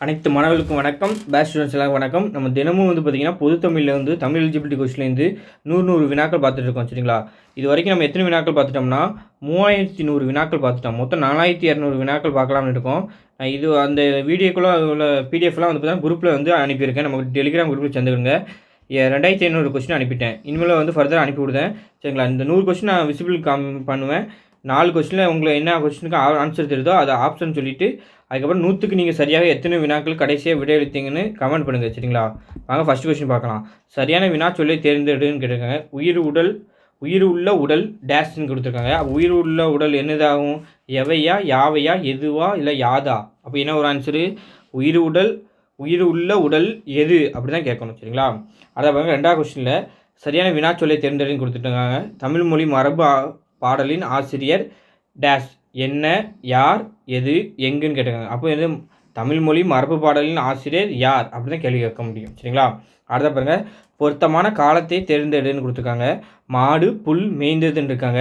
அனைத்து மாணவர்களுக்கும் வணக்கம். பேட்ச் ஸ்டூடெண்ட்ஸ் எல்லாம் வணக்கம். நம்ம தினமும் வந்து பார்த்திங்கன்னா பொது தமிழில் வந்து தமிழ் எலிஜிபிலிட்டி கொஸ்டின்லேருந்து நூறு நூறு வினாக்கள் பார்த்துட்டு இருக்கோம் சரிங்களா? இது வரைக்கும் நம்ம எத்தனை வினாக்கள் பார்த்துட்டோம்னா மூவாயிரத்தி நூறு வினாக்கள் பார்த்துட்டோம். மொத்தம் நாலாயிரத்தி இரநூறு வினாக்கள் பார்க்கலாம்னு இருக்கோம். இது அந்த வீடியோக்குள்ளே உள்ள பிடிஎஃப்லாம் வந்து பார்த்தீங்கன்னா குரூப்பில் வந்து அனுப்பியிருக்கேன். நமக்கு டெலிகிராம் குரூப்பில் சேர்ந்துருங்க ஏ- ரெண்டாயிரத்தி ஐநூறு கொஸ்டின் அனுப்பிட்டேன். இனிமேல் வந்து ஃபர்தராக அனுப்பி விடுதேன் சரிங்களா? இந்த நூறு கொஸ்டின் நான் விசிபிள் காம் பண்ணுவேன். நாலு கொஸ்டினில் உங்களை என்ன கொஸ்டினுக்கு ஆன்சர் தெரியுதோ அதை ஆப்ஷன் சொல்லிவிட்டு அதுக்கப்புறம் நூற்றுக்கு நீங்கள் சரியாக எத்தனை வினாக்கள் கடைசியாக விடையளித்தீங்கன்னு கமெண்ட் பண்ணுங்கள் சரிங்களா? வாங்க ஃபஸ்ட் கொஸ்டின் பார்க்கலாம். சரியான வினா சொல்லி தேர்ந்தெடுன்னு கேட்டிருக்காங்க. உயிர் உடல் உயிர் உள்ள உடல் டேஷ்னு கொடுத்துருக்காங்க. உயிர் உள்ள உடல் என்னதாகும்? எவையா யாவையா எதுவா இல்லை யாதா? அப்போ என்ன ஒரு ஆன்சரு உயிர் உடல் உயிர் உள்ள உடல் எது? அப்படி தான் கேட்கணும் சரிங்களா? அதை பாருங்க ரெண்டாவது கொஸ்டினில் சரியான வினா சொல்லை தேர்ந்தெடுன்னு கொடுத்துருக்காங்க. தமிழ் மொழி மரபு பாடலின் ஆசிரியர் டேஷ் என்ன யார் எது எங்குன்னு கேட்டிருக்காங்க. அப்போ எது தமிழ் மொழி மரபு பாடலின் ஆசிரியர் யார் அப்படின்னு தான் கேள்வி கேட்க முடியும். சரிங்களா? அடுத்த பாருங்க. பொருத்தமான காலத்தை தேர்ந்தெடுன்னு கொடுத்துருக்காங்க. மாடு புல் மேய்ந்ததுன்னு இருக்காங்க.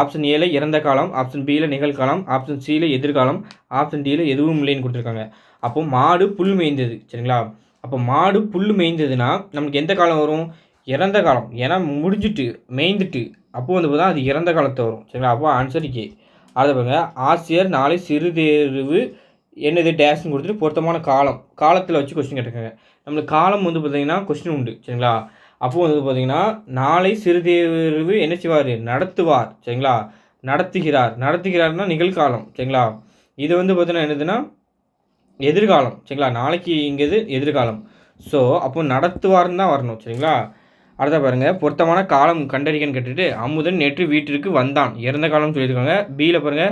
ஆப்ஷன் ஏல இறந்த காலம் ஆப்ஷன் பியில் நிகழ்காலம் ஆப்ஷன் சியில் எதிர்காலம் ஆப்ஷன் டியில் எதுவும் இல்லைன்னு கொடுத்துருக்காங்க. அப்போ மாடு புல் மேய்ந்தது. சரிங்களா? அப்போ மாடு புல் மேய்ந்ததுன்னா நமக்கு எந்த காலம் வரும்? இறந்த காலம். ஏன்னா முடிஞ்சிட்டு மேய்ந்துட்டு அப்போ வந்து பார்த்தா அது இறந்த காலத்தை வரும். சரிங்களா? அப்போ ஆன்சர் கே அதை பாருங்க. ஆசிரியர் நாளை சிறுதேர்வு என்னது டேஷ்னு கொடுத்துட்டு பொருத்தமான காலம். காலத்தில் வச்சு கொஸ்டின் கேட்டிருக்காங்க. நம்மளுக்கு காலம் வந்து பார்த்தீங்கன்னா கொஸ்டின் உண்டு. சரிங்களா? அப்போ வந்து பார்த்தீங்கன்னா நாளை சிறுதேர்வு என்ன செய்வார்? நடத்துவார். சரிங்களா? நடத்துகிறார். நடத்துகிறார்னா நிகழ்காலம். சரிங்களா? இது வந்து பார்த்தீங்கன்னா என்னதுன்னா எதிர்காலம். சரிங்களா? நாளைக்கு இங்கேது எதிர்காலம். ஸோ அப்போ நடத்துவார்னு தான் வரணும். சரிங்களா? அடுத்த பாருங்க பொருத்தமான காலம் கண்டறிக்கன்னு கேட்டுட்டு அமுதன் நேற்று வீட்டிற்கு வந்தான். இறந்த காலம் சொல்லியிருக்காங்க. பியில் பாருங்க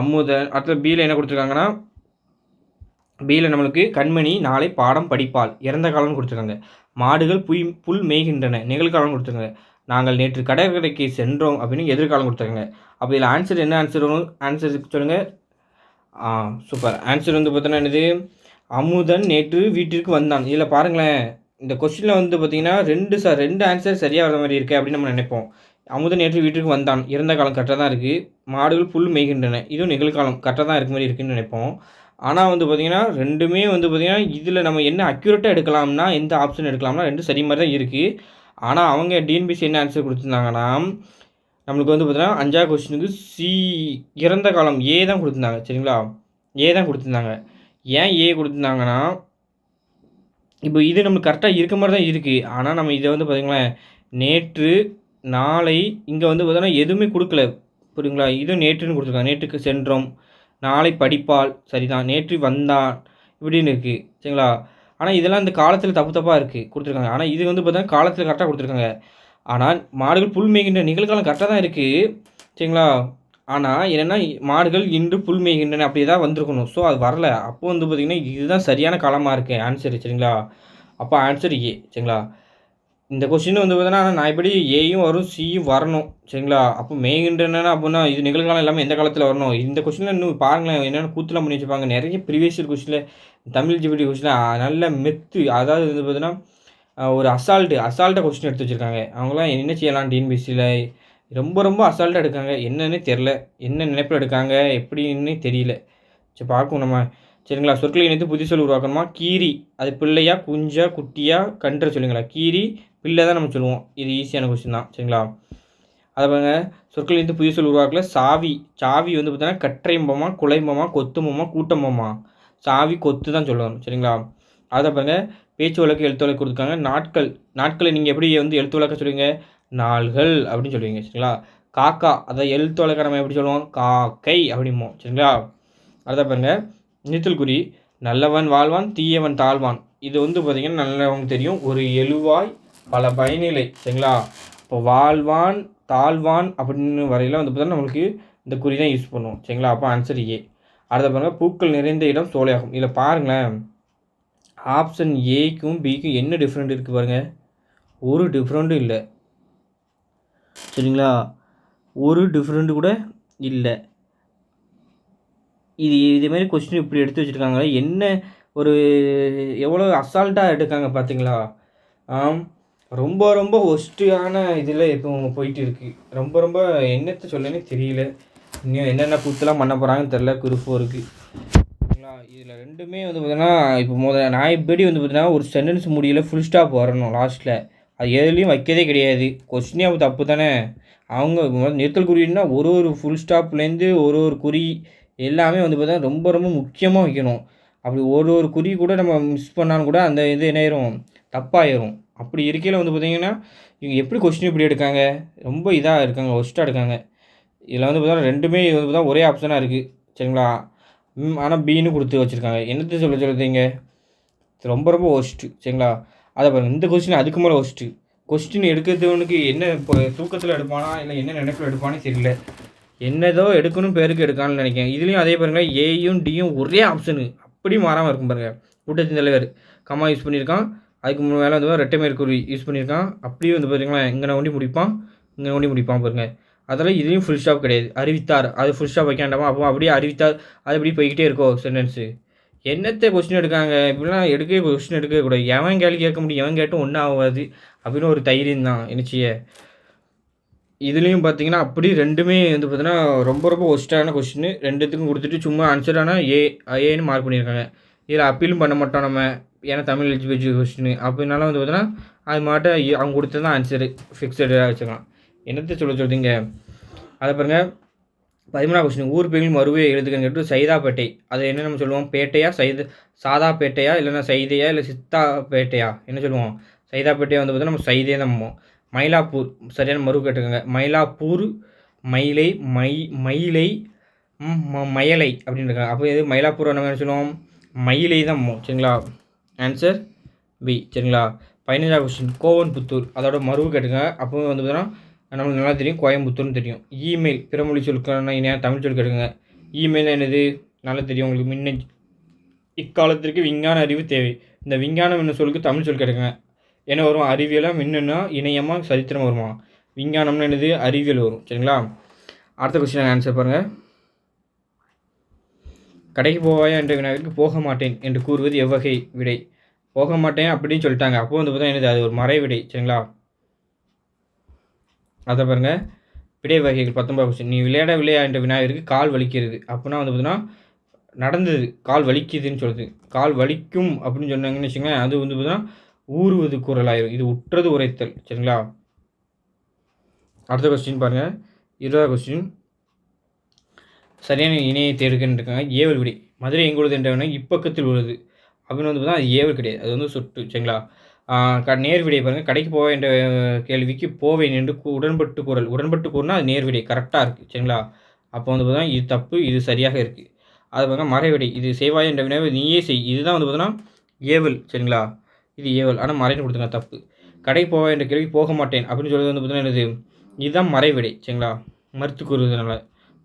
அமுதன் அடுத்த பியில் என்ன கொடுத்துருக்காங்கன்னா பியில் நம்மளுக்கு கண்மணி நாளை பாடம் படிப்பாள். இறந்த காலம்னு கொடுத்துருக்காங்க. மாடுகள் புய் புல் மேய்கின்றன. நிகழ்காலம் கொடுத்துருக்காங்க. நாங்கள் நேற்று கடற்கரைக்கு சென்றோம் அப்படின்னு எதிர்காலம் கொடுத்துருக்காங்க. அப்போ இதில் ஆன்சர் என்ன ஆன்சர் வரும்? ஆன்சர் சொல்லுங்கள் ஆ சூப்பர் ஆன்சர் வந்து பார்த்தோன்னா என்னது? அமுதன் நேற்று வீட்டிற்கு வந்தான். இதில் பாருங்களேன். இந்த கொஸ்டினில் வந்து பார்த்தீங்கன்னா ரெண்டு சார் ரெண்டு ஆன்சர் சரியாக வர மாதிரி இருக்குது அப்படின்னு நம்ம நினைப்போம். அமுதன் நேற்று வீட்டுக்கு வந்தான். இறந்த காலம் கரெக்டாக தான் இருக்குது மாடுகள் புல் மேய்கின்றன. இதுவும் நிகழ்காலம் கரெக்டாக தான் இருக்க மாதிரி இருக்குன்னு நினைப்போம். ஆனால் வந்து பார்த்திங்கன்னா ரெண்டுமே வந்து பார்த்திங்கன்னா இதில் நம்ம என்ன அக்யூரேட்டாக எடுக்கலாம்னா எந்த ஆப்ஷன் எடுக்கலாம்னா ரெண்டும் சரி மாதிரி தான் இருக்குது ஆனால் அவங்க டிஎன்பிசி என்ன ஆன்சர் கொடுத்துருந்தாங்கன்னா நம்மளுக்கு வந்து பார்த்தீங்கன்னா அஞ்சாவது கொஸ்டினுக்கு சி இறந்த காலம் ஏ தான் கொடுத்துருந்தாங்க. சரிங்களா? ஏ தான் கொடுத்துருந்தாங்க. ஏன் ஏ கொடுத்துருந்தாங்கன்னா இப்போ இது நம்மளுக்கு கரெக்டாக இருக்க மாதிரி தான் இருக்குது ஆனால் நம்ம இதை வந்து பார்த்தீங்களேன் நேற்று நாளை இங்கே வந்து பார்த்தோன்னா எதுவுமே கொடுக்கல. புரியுங்களா இதுவும் நேற்றுன்னு கொடுத்துருக்காங்க. நேற்றுக்கு சென்றோம். நாளை படிப்பால் சரிதான். நேற்று வந்தான். இப்படின்னு இருக்குது சரிங்களா? ஆனால் இதெல்லாம் இந்த காலத்தில் தப்பு தப்பாக இருக்குது கொடுத்துருக்காங்க. ஆனால் இது வந்து பார்த்தீங்கன்னா காலத்தில் கரெக்டாக கொடுத்துருக்காங்க. ஆனால் மாடுகள் புல் மேய்கின்ற நிகழ்காலம் கரெக்டாக தான் இருக்குது சரிங்களா? ஆனால் என்னென்னா மாடுகள் இன்று புல் மேய்கின்றன அப்படி தான் வந்திருக்கணும். ஸோ அது வரல. அப்போது வந்து பார்த்திங்கன்னா இதுதான் சரியான காலமாக இருக்குது ஆன்சர் சரிங்களா? அப்போ ஆன்சர் ஏ சரிங்களா? இந்த கொஸ்டின் வந்து பார்த்தீங்கன்னா நான் இப்படி ஏயும் வரும் சியும் வரணும் சரிங்களா? அப்போ மேய்கின்றன அப்படின்னா இது நிகழ்காலம் எல்லாமே எந்த காலத்தில் வரணும்? இந்த கொஸ்டினில் இன்னும் பாருங்களேன் என்னென்ன கூத்துலாம் பண்ணி வச்சுப்பாங்க நிறைய ப்ரீவியஸ் இயர் கொஸ்டினில் தமிழ் ஜிபிடி கொஸ்டினில் நல்ல மெத்து அதாவது வந்து பார்த்தீங்கன்னா ஒரு அசால்ட்டு அசால்ட்டாக கொஸ்டின் எடுத்து வச்சுருக்காங்க. அவங்களாம் என்ன செய்யலாம் டிஎன்பிசியில் ரொம்ப ரொம்ப அசால்ட்டாக எடுக்காங்க. என்னன்னு தெரில என்ன நினைப்பில் எடுக்காங்க? எப்படின்னு தெரியல. சரி பார்க்கும் நம்ம. சரிங்களா? சொற்களை இணைத்து புதிய சொல் உருவாக்கணுமா? கீரி. அது பிள்ளையா குஞ்சா குட்டியா? கன்ற சொல்லுங்களா? கீரி பிள்ளை தான் நம்ம சொல்லுவோம். இது ஈஸியான கொஸ்டின் தான். சரிங்களா? அதை பாருங்க. சொற்களை இணைத்து புதிய சொல் உருவாக்கல. சாவி. சாவி வந்து பார்த்தீங்கன்னா கற்றைம்பமா குலைம்பமா கொத்துமமா கூட்டம்பமா. சாவி கொத்து தான் சொல்லணும் சரிங்களா? அதை பாருங்க. பேச்சு வழக்கு எழுத்து வழக்கு கொடுத்துருக்காங்க. நாட்கள். நாட்களை நீங்கள் எப்படி வந்து எழுத்து வழக்க சொல்லுவீங்க? நாள்கள் அப்படின்னு சொல்லுவீங்க சரிங்களா? காக்கா அதை எழுத்து வழக்க நம்ம எப்படி சொல்லுவோம்? காக்கை அப்படிம்போம் சரிங்களா? அடுத்த பாருங்க. நீச்சல் குறி நல்லவன் வாழ்வான் தீயவன் தாழ்வான். இது வந்து பார்த்திங்கன்னா நல்லவங்க தெரியும். ஒரு எழுவாய் பல பயனிலை சரிங்களா? இப்போ வாழ்வான் தாழ்வான் அப்படின்னு வரையில் வந்து பார்த்தீங்கன்னா நம்மளுக்கு இந்த குறி தான் யூஸ் பண்ணுவோம் சரிங்களா? அப்போ ஆன்சர் ஏ அடுத்த பாருங்க. பூக்கள் நிறைந்த இடம் சோலையாகும். இதில் பாருங்களேன். ஆப்ஷன் ஏக்கும் பிக்கும் என்ன டிஃப்ரெண்ட் இருக்குது பாருங்கள் ஒரு டிஃப்ரெண்ட்டும் இல்லை. சரிங்களா? ஒரு டிஃப்ரெண்ட்டு கூட இல்லை. இது இதேமாரி கொஸ்டின் இப்படி எடுத்து வச்சுருக்காங்க. என்ன ஒரு எவ்வளோ அசால்ட்டாக எடுக்காங்க பார்த்தீங்களா ஆம் ரொம்ப ரொம்ப ஒஸ்டியான இதில் இப்போ போயிட்டு இருக்கு ரொம்ப ரொம்ப என்னத்தை சொல்லனே தெரியல. இன்னும் என்னென்ன கூத்துலாம் பண்ண போகிறாங்கன்னு தெரில குரூப் ஃபோருக்கு இதில் ரெண்டுமே வந்து பார்த்தீங்கன்னா இப்போ மொதல் நான் இப்படி வந்து பார்த்தீங்கன்னா ஒரு சென்டென்ஸ் முடியல ஃபுல் ஸ்டாப் வரணும் லாஸ்ட்டில் அது எதுலேயும் வைக்கதே கிடையாது. கொஸ்டினே அப்போ தப்பு தானே? அவங்க முதல்ல நிறுத்தல் குறியீடுனா ஒரு ஒரு ஃபுல் ஸ்டாப்லேருந்து ஒரு ஒரு குறி எல்லாமே வந்து பார்த்தா ரொம்ப ரொம்ப முக்கியமாக வைக்கணும். அப்படி ஒரு ஒரு குறி கூட நம்ம மிஸ் பண்ணாலும் கூட அந்த இது என்ன ஆயிரும்? தப்பாயிரும். அப்படி இருக்கையில் வந்து பார்த்தீங்கன்னா இவங்க எப்படி கொஸ்டின் இப்படி எடுக்காங்க? ரொம்ப இதாக இருக்காங்க ஒஸ்ட்டாக இருக்காங்க. இதில் வந்து பார்த்தா ரெண்டுமே இது வந்து பார்த்தா ஒரே ஆப்ஷனாக இருக்குது சரிங்களா? ஆனால் பின்னு கொடுத்து வச்சுருக்காங்க. என்னத்தை சொல்ல சொல்லுறீங்க ரொம்ப ரொம்ப ஒஸ்ட்டு. சரிங்களா? அதை பாருங்கள் இந்த கொஸ்டின் அதுக்கு மேலே ஒஸ்ட்டு கொஸ்டின் எடுக்கிறதுவனுக்கு என்ன இப்போ தூக்கத்தில் எடுப்பானா இல்லை என்ன நினைப்பில் எடுப்பானே தெரியல. என்னதோ எடுக்கணும் பேருக்கு எடுக்கான்னு நினைக்கிறேன். இதுலேயும் அதே பாருங்களேன் ஏயும் டியும் ஒரே ஆப்ஷனு அப்படி மாறாமல் இருக்கும் பாருங்கள் கூட்டத்தின் தலைவர் கம்மா யூஸ் பண்ணியிருக்கான். அதுக்கு மேலே வந்து ரெட்டை மேற்கூறி யூஸ் பண்ணியிருக்கான். அப்படியே வந்து பார்த்தீங்களா இங்கே ஒண்டி முடிப்பான் இங்கே ஒண்டி முடிப்பான் பாருங்கள் அதெல்லாம் இதுலேயும் ஃபுல் ஸ்டாப் கிடையாது. அறிவித்தார். அது ஃபுல் ஸ்டாப் வைக்க வேண்டாமா அப்போ அப்படியே அறிவித்தார். அது இப்படி போய்கிட்டே இருக்கோ சென்டென்ஸு என்னத்தை கொஸ்டின் எடுக்காங்க? இப்படிலாம் எடுக்கவே கொஸ்டின் எடுக்கவே கூடாது. எவன் கேள்வி கேட்க முடியும்? எவன் கேட்டும் ஒன்றும் ஆகாது. அப்படின்னு ஒரு தைரியம் தான். என்னச்சிய இதுலேயும் பார்த்தீங்கன்னா அப்படி ரெண்டுமே வந்து பார்த்தீங்கன்னா ரொம்ப ரொம்ப ஒஸ்டான கொஸ்டின் ரெண்டுத்துக்கும் கொடுத்துட்டு சும்மா ஆன்சரான ஏ ஏன்னு மார்க் பண்ணியிருக்காங்க. இதில் அப்பீலும் பண்ண மாட்டோம் நம்ம. ஏன்னா தமிழ் எலிஜிபிலிட்டி கொஸ்டின் அப்படின்னாலும் வந்து பார்த்தீங்கன்னா அது மாட்ட அவங்க கொடுத்தது தான் ஆன்சரு ஃபிக்ஸடாக வச்சுக்கலாம். என்னத்தை சொல்ல சொல்கிறீங்க அதை பாருங்கள் பதிமூணாவது கொஸ்டின் ஊர் பேரில் மறுவே எழுதுகன்னு கேட்டு சைதாப்பேட்டை. அது என்ன நம்ம சொல்லுவோம்? பேட்டையா சைது சாதா பேட்டையா இல்லைன்னா சைதையா இல்லை சித்தா பேட்டையா என்ன சொல்லுவோம்? சைதாப்பேட்டையா வந்து பார்த்தீங்கன்னா நம்ம சைதே தான் போவோம் மயிலாப்பூர் சரியான மறு கேட்டுக்கோங்க மயிலாப்பூர் மயிலை மை மயிலை ம- மயலை அப்படின்னு இருக்காங்க. அப்போ இது மயிலாப்பூர் நம்ம என்ன சொல்லுவோம்? மயிலை தான் சரிங்களா? ஆன்சர் பி சரிங்களா? பதினஞ்சாவது கொஸ்டின் கோவன்புத்தூர். அதோட மறுவு கேட்டுங்க அப்போ வந்து பார்த்தீங்கன்னா நம்மளுக்கு நல்லா தெரியும். கோயம்புத்தூர்னு தெரியும். இமெயில் பிறமொழி சொற்கள்னா இணையாக தமிழ் சொல் கேட்டுங்க இமெயில் என்னது? நல்லா தெரியும் உங்களுக்கு. முன்ன இக்காலத்திற்கு விஞ்ஞான அறிவு தேவை. இந்த விஞ்ஞானம் என்ன சொல்லுக்கு தமிழ் சொல் கேட்டுங்க என்ன வரும்? அறிவியலாக மின்னுன்னா இணையமாக சரித்திரம் வருமா? விஞ்ஞானம்னு என்னது? அறிவியல் வரும். சரிங்களா? அடுத்த கொஸ்டின் ஆன்சர் பாருங்கள் கடைக்கு போவாயா என்ற வினாவிற்கு போக மாட்டேன் என்று கூறுவது எவ்வகை விடை. போக மாட்டேன் அப்படின்னு சொல்லிட்டாங்க. அப்போ வந்து பார்த்தா என்னது? அது ஒரு மறை விடை சரிங்களா? அதை பாருங்க. விடை வகைகள் பத்தொன்பது கொஸ்டின் நீ விளையாட என்ற விநாயகருக்கு கால் வலிக்கிறது. அப்படின்னா வந்து பார்த்தீங்கன்னா நடந்தது. கால் வலிக்குதுன்னு சொல்லுது கால் வலிக்கும் அப்படின்னு சொன்னாங்கன்னு வச்சுங்களேன் அது வந்து பார்த்தீங்கன்னா ஊறுவது குரலாயிரும் இது உற்றது உரைத்தல். சரிங்களா? அடுத்த கொஸ்டின் பாருங்கள் இருபதாவது கொஸ்டின் சரியான இணையை தேடுக்கன்னு இருக்காங்க ஏவல் விடை. மதுரை எங்குள்ளது என்றவன இப்பக்கத்தில் உள்ளது. அப்படின்னு வந்து பார்த்தா அது ஏவல் கிடையாது. அது வந்து சொட்டு. சரிங்களா? நேர்விடை க பாருங்கள் கடைக்கு போவேன் என்ற கேள்விக்கு போவேன் என்று உடன்பட்டு குரல் உடன்பட்டு கூறுனா அது நேர்விடை கரெக்டாக இருக்குது சரிங்களா? அப்போ வந்து பார்த்தீங்கன்னா இது தப்பு இது சரியாக இருக்குது அது பார்த்தீங்கன்னா மறைவிடை. இது செய்வாய் என்ற வினாவை நீயே செய். இதுதான் வந்து பார்த்தோன்னா ஏவல் சரிங்களா? இது ஏவல். ஆனால் மறைன்னு கொடுத்துங்க தப்பு. கடைக்கு போவேன் என்ற கேள்வி போக மாட்டேன் அப்படின்னு சொல்றது வந்து பார்த்தீங்கன்னா என்னது? இதுதான் மறைவிடை சரிங்களா? மறுத்து கூறுவதனால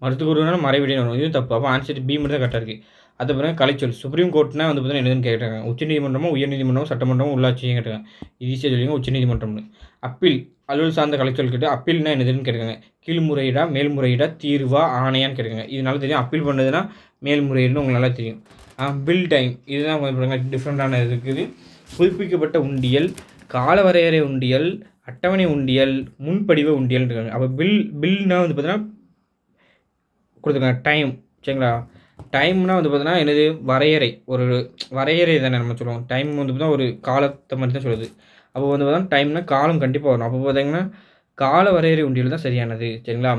மறுத்து கூறுவதனால மறைவிடைன்னு வரும். இதுவும் தப்பு. அப்போ ஆன்சர் பி மட்டும் தான் கரெக்டாக இருக்குது அது பிறகு கலைச்சொல். சுப்ரீம் கோர்ட்னா வந்து பார்த்தீங்கன்னா என்னதுன்னு கேட்டாங்க. உச்சநீதிமன்றமும் உயர்நீதிமன்றமும் சட்டமன்றமும் உள்ளாட்சியும் கேட்டாங்க. இது ஈஸியாக சொல்லிங்க உச்சநீதிமன்றம்னு. அப்பீல் அலுவல் சார்ந்த கலைச்சொல் கேட்டு அப்பீல்னா என்னதுன்னு கேட்குறாங்க கீழ்முறையீடா மேல்முறையீடா தீர்வா ஆணையான்னு கேட்குறாங்க இதனால தெரியும். அப்பீல் பண்ணதுன்னா மேல்முறையீடுன்னு உங்களுக்கு நல்லா தெரியும். பில் டைம் இதுதான் கொஞ்சம் டிஃப்ரெண்ட்டான இருக்குது. புதுப்பிக்கப்பட்ட உண்டியல் காலவரையறை உண்டியல் அட்டவணை உண்டியல் முன்படிவ உண்டியல் இருக்காங்க. அப்போ பில் பில்னா வந்து பார்த்தீங்கன்னா கொடுத்துருக்காங்க. டைம் சரிங்களா? டைம்னா வந்து பார்த்தீங்கன்னா என்னது? வரையறை. ஒரு வரையறை தானே நம்ம சொல்லுவோம். டைம் வந்து பார்த்தா ஒரு காலத்தை மட்டும் தான் சொல்லுது. அப்போ வந்து பார்த்தா டைம்னா காலம் கண்டிப்பாக வரும். அப்போ பார்த்தீங்கன்னா கால வரையறை உண்டியல் தான் சரியானது. சரிங்களா?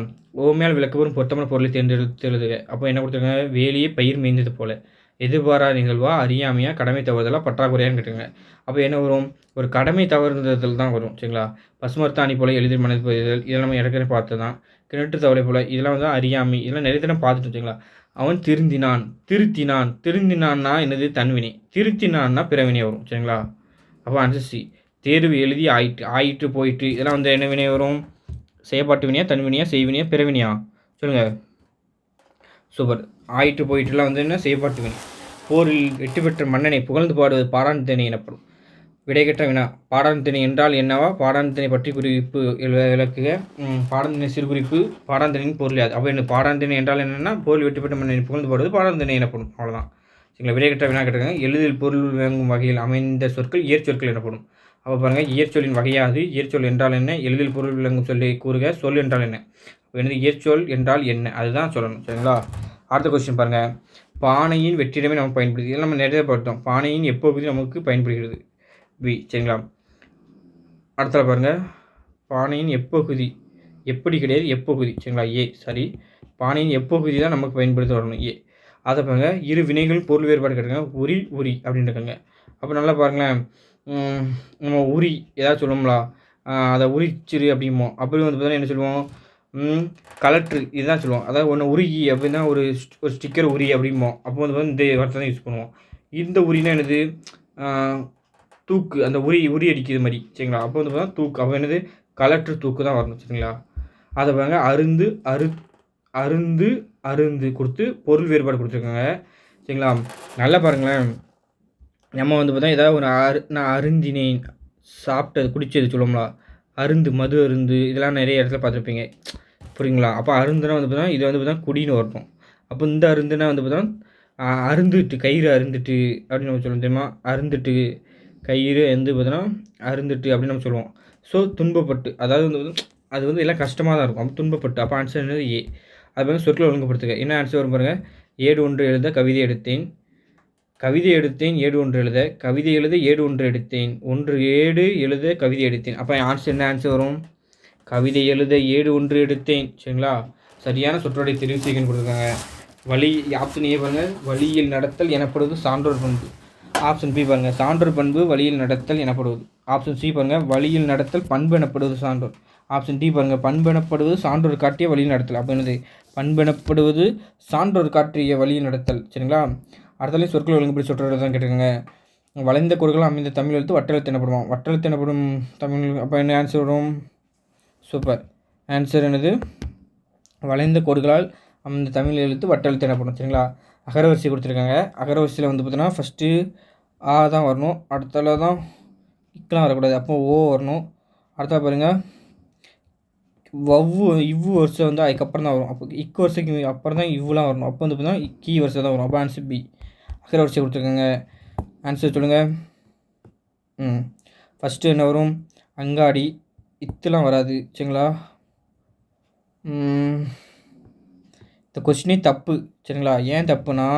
ஓமையால் விளக்கப்பெறும் பொருத்தமான பொருளை தேர்ந்தெடுத்து அப்போ என்ன கொடுத்துருக்காங்க? வேலியே பயிர் மேய்ந்தது போல். எதிர்பாரா நிகழ்வா அறியாமையாக கடமை தவறுதலாக பற்றாக்குறையான்னு கேட்டுங்க அப்போ என்ன வரும்? ஒரு கடமை தவறுதல் தான் வரும். சரிங்களா? பசுமர்த்தாணி போல் எளிதில் மனது இதெல்லாம் நம்ம ஏற்கனவே பார்த்து தான் கிணற்று தவளை போல் இதெல்லாம் வந்து அறியாமை இதெல்லாம் நிறைய தினம் பார்த்துட்டு வச்சுங்களா அவன் திருந்தினான். திருத்தினான். திருந்தினான்னா என்னது? தன்வினை. திருத்தினான்னா பிறவினை வரும். சரிங்களா? அப்போ ஆன்சர் சி தேர்வு எழுதி ஆயிட்டு ஆயிட்டு போயிட்டு இதெல்லாம் வந்து என்ன வினை வரும்? செயற்பாட்டு வினையா தன்வினையா செய்வினையா பிறவினையா? சொல்லுங்கள் சூப்பர். ஆயிட்டு போயிட்டுலாம் வந்து என்ன? செய்யப்பாட்டு வினை. போரில் வெற்றி பெற்ற மன்னனை புகழ்ந்து பாடுவது பாடாண்திணை எனப்படும். விடைகற்ற வினா பாடாண்திணை என்றால் என்னவா? பாடாண்திணை பற்றி குறிப்பு விளக்குக. ம், சிறுகுறிப்பு சிறு குறிப்பு பொருள் யாது? அப்போ என்ன பாடாண்திணை என்றால் என்னென்னா போரில் வெற்றி பெற்ற புகழ்ந்து போடுவது பாடாண்திணை எனப்படும். அவ்வளோதான் சரிங்களா விடைகற்ற வினா கேட்டிருக்காங்க எளிதில் பொருள் விளங்கும் வகையில் அமைந்த சொற்கள் இயற்சொற்கள் எனப்படும். அப்போ பாருங்கள் இயற்சொல்லின் வகையாது. இயற்சொல் என்றால் என்ன? எளிதில் பொருள் விளங்கும் சொல்லி கூறுக சொல் என்றால் என்ன? அப்போ என்னது? இயற்சொல் என்றால் என்ன? அதுதான் சொல்லணும் சரிங்களா? அடுத்த கொஸ்டின் பாருங்கள் பானையின் வெற்றிடமே நமக்கு பயன்படுது இதெல்லாம் நம்ம நிறைய பார்த்தோம். பானையின் எப்போகுதி நமக்கு பயன்படுகிறது. பி சரிங்களா? அடுத்தல பாருங்கள் பானையின் எப்பகுதி எப்படி கிடையாது எப்பகுதி சரிங்களா? ஏ சரி பானையின் எப்பகுதி தான் நமக்கு பயன்படுத்த வரணும் ஏ. அதை பாருங்க. இரு வினைகள் பொருள் வேறுபாடு கேட்டுங்க உரி உரி அப்படின்னு இருக்காங்க. அப்போ நல்லா பாருங்களேன். நம்ம உரி ஏதாவது சொல்லுவோம்லா. அதை உரிச்சிரு அப்படிமோ அப்படி வந்து பார்த்தீங்கன்னா என்ன சொல்லுவோம்? ம், இதுதான் சொல்லுவோம். அதாவது ஒன்று உருகி அப்படின்னா ஒரு ஒரு ஸ்டிக்கர் உரி அப்படிமோ அப்போ வந்து இந்த வார்த்தை தான் யூஸ் பண்ணுவோம். இந்த உரினா என்னது? தூக்கு அந்த உரி உரி அடிக்கிறது மாதிரி சரிங்களா? அப்போ வந்து பார்த்தா தூக்கு அப்போ என்னது? கலற்று தூக்கு தான் வரணும் சரிங்களா? அதை பாருங்க அருந்து அரு அருந்து அருந்து கொடுத்து பொருள் வேறுபாடு கொடுத்துருக்காங்க சரிங்களா? நல்லா பாருங்களேன். நம்ம வந்து பார்த்தா ஏதாவது ஒரு அரு நான் அருந்தினேன் சாப்பிட்டது குடித்தது சொல்லுவோம்ல. அருந்து மது அருந்து இதெல்லாம் நிறைய இடத்துல பார்த்துருப்பீங்க. புரியுங்களா? அப்போ அருந்துனா வந்து பார்த்தா இது வந்து பார்த்தா குடின்னு வரணும் அப்போ இந்த அருந்துனா வந்து பார்த்தா அருந்துட்டு கயிறு அருந்துட்டு அப்படின்னு நம்ம சொல்லுவோம் தெரியுமா? அருந்துட்டு கயிறு வந்து பார்த்தீங்கன்னா அருந்துட்டு அப்படின்னு நம்ம சொல்லுவோம். ஸோ துன்பப்பட்டு அதாவது வந்து அது வந்து எல்லாம் கஷ்டமாக தான் இருக்கும். அப்போ துன்பப்பட்டு அப்போ ஆன்சர் என்னது? ஏ. அது வந்து சொற்களை ஒழுங்குபடுத்துக. என்ன ஆன்சர் வரும் பாருங்கள் ஏடு ஒன்று எழுத கவிதை எடுத்தேன். கவிதை எடுத்தேன் ஏடு ஒன்று எழுத. கவிதை எழுத ஏடு ஒன்று எடுத்தேன். ஒன்று ஏடு எழுத கவிதை எடுத்தேன். அப்போ ஆன்சர் என்ன ஆன்சர் வரும்? கவிதை எழுத ஏடு ஒன்று எடுத்தேன். சரிங்களா? சரியான சொற்றொடை தெரிவு செய்யன்னு கொடுத்துருக்காங்க. வழி ஆப்ஷன் ஏ பாருங்கள் வழியில் நடத்தல் எனப்படுவது சான்றோர் பண்பு. ஆப்ஷன் பி பாருங்கள் சான்றோர் பண்பு வழியில் நடத்தல் எனப்படுவது. ஆப்ஷன் சி பாருங்கள் வழியில் நடத்தல் பண்பு எனப்படுவது சான்றோர். ஆப்ஷன் டி பாருங்கள் பண்பு எனப்படுவது சான்றோர் காட்டிய வழியில் நடத்தல். அப்போ என்னது? பண்பு எனப்படுவது சான்றோர் காட்டிய வழியில் நடத்தல். சரிங்களா? அடுத்தாலே சொற்கள் ஒழுங்குபடி சொற்றொடர் தான் கேட்டிருக்காங்க. வளைந்த கோடுகள் அமைந்த தமிழ் எழுத்து வட்டெழுத்து எனப்படுவோம் வட்டெழுத்து எனப்படும் தமிழ் அப்போ என்ன ஆன்சர் வரும்? சூப்பர் ஆன்சர் என்னது? வளைந்த கோடுகளால் அமைந்த தமிழ் எழுத்து வட்டெழுத்து எனப்படும். சரிங்களா? அகரவரிசை கொடுத்துருக்காங்க. அகரவரிசையில் வந்து பார்த்தீங்கன்னா ஃபஸ்ட்டு ஆ தான் வரணும். அடுத்தால தான் இக்கெலாம் வரக்கூடாது. அப்போ ஓ வரணும். அடுத்தா பாருங்கள் வவ்வு இவ்வு வருஷம் வந்து அதுக்கப்புறம் தான் வரும். அப்போ இக்கு வருஷத்துக்கு அப்புறம் தான் இவ்வுலாம் வரணும். அப்போ வந்து பார்த்தீங்கன்னா கீ வருஷம் தான் வரும். அப்போ ஆன்சர் பி அக்கறை வரிசை கொடுத்துருக்காங்க. ஆன்சர் சொல்லுங்கள் ம். ஃபஸ்ட்டு என்ன வரும்? அங்காடி. இத்துலாம் வராது. சரிங்களா? இந்த கொஸ்டினே தப்பு. சரிங்களா? ஏன் தப்புனா